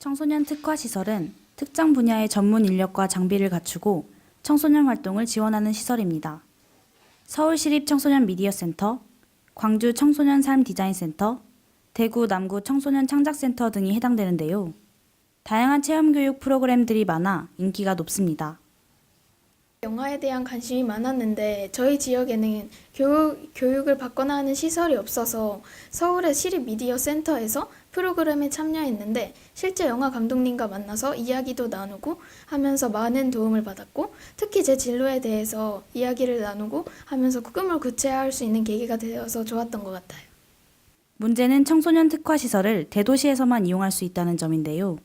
청소년 특화 시설은 특정 분야의 전문 인력과 장비를 갖추고 청소년 활동을 지원하는 시설입니다. 서울시립 청소년 미디어 센터, 광주 청소년 삶 디자인 센터, 대구 남구 청소년 창작센터 등이 해당되는데요. 다양한 체험 교육 프로그램들이 많아 인기가 높습니다. 영화에 대한 관심이 많았는데 저희 지역에는 교육, 교육을 받거나 하는 시설이 없어서 서울의 시립 미디어 센터에서 프로그램에 참여했는데 실제 영화 감독님과 만나서 이야기도 나누고 하면서 많은 도움을 받았고 특히 제 진로에 대해서 이야기를 나누고 하면서 꿈을 구체화할 수 있는 계기가 되어서 좋았던 것 같아요. 문제는 청소년 특화 시설을 대도시에서만 이용할 수 있다는 점인데요.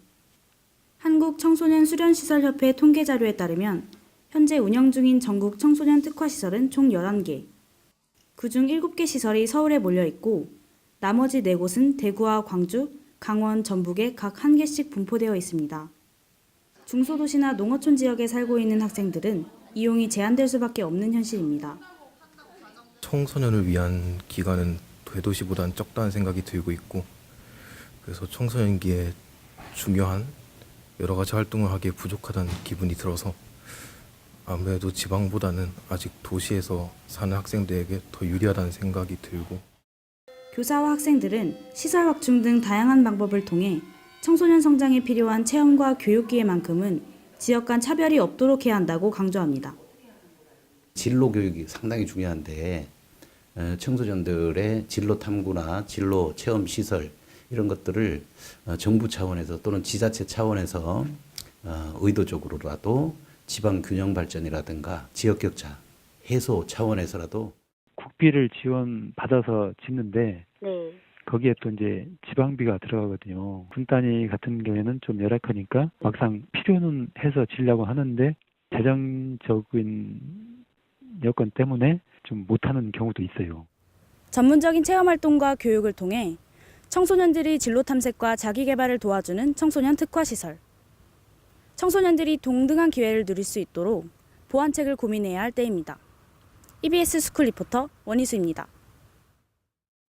한국 청소년 수련시설협회 통계 자료에 따르면 현재 운영 중인 전국 청소년 특화 시설은 총 11개. 그중 7개 시설이 서울에 몰려 있고 나머지 4곳은 대구와 광주, 강원, 전북에 각한 개씩 분포되어 있습니다. 중소도시나 농어촌 지역에 살고 있는 학생들은 이용이 제한될 수밖에 없는 현실입니다. 청소년을 위한 기간은 대도시보다는 적다는 생각이 들고 있고 그래서 청소년기에 중요한 여러 가지 활동을 하기에 부족하다는 기분이 들어서 아무래도 지방보다는 아직 도시에서 사는 학생들에게 더 유리하다는 생각이 들고 교사와 학생들은 시설 확충 등 다양한 방법을 통해 청소년 성장에 필요한 체험과 교육 기회만큼은 지역 간 차별이 없도록 해야 한다고 강조합니다. 진로 교육이 상당히 중요한데 어, 청소년들의 진로 탐구나 진로 체험 시설 이런 것들을 어, 정부 차원에서 또는 지자체 차원에서 어, 의도적으로라도 지방 균형 발전이라든가 지역 격차 해소 차원에서라도 국비를 지원 받아서 짓는데 네. 거기에 또 이제 지방비가 들어가거든요. 분단위 같은 경우에는 좀 열악하니까 막상 필요는 해서 지려고 하는데 재정적인 여건 때문에 좀 못하는 경우도 있어요. 전문적인 체험 활동과 교육을 통해 청소년들이 진로 탐색과 자기 개발을 도와주는 청소년 특화 시설. 청소년들이 동등한 기회를 누릴 수 있도록 보완책을 고민해야 할 때입니다. EBS 스쿨 리포터 원희수입니다.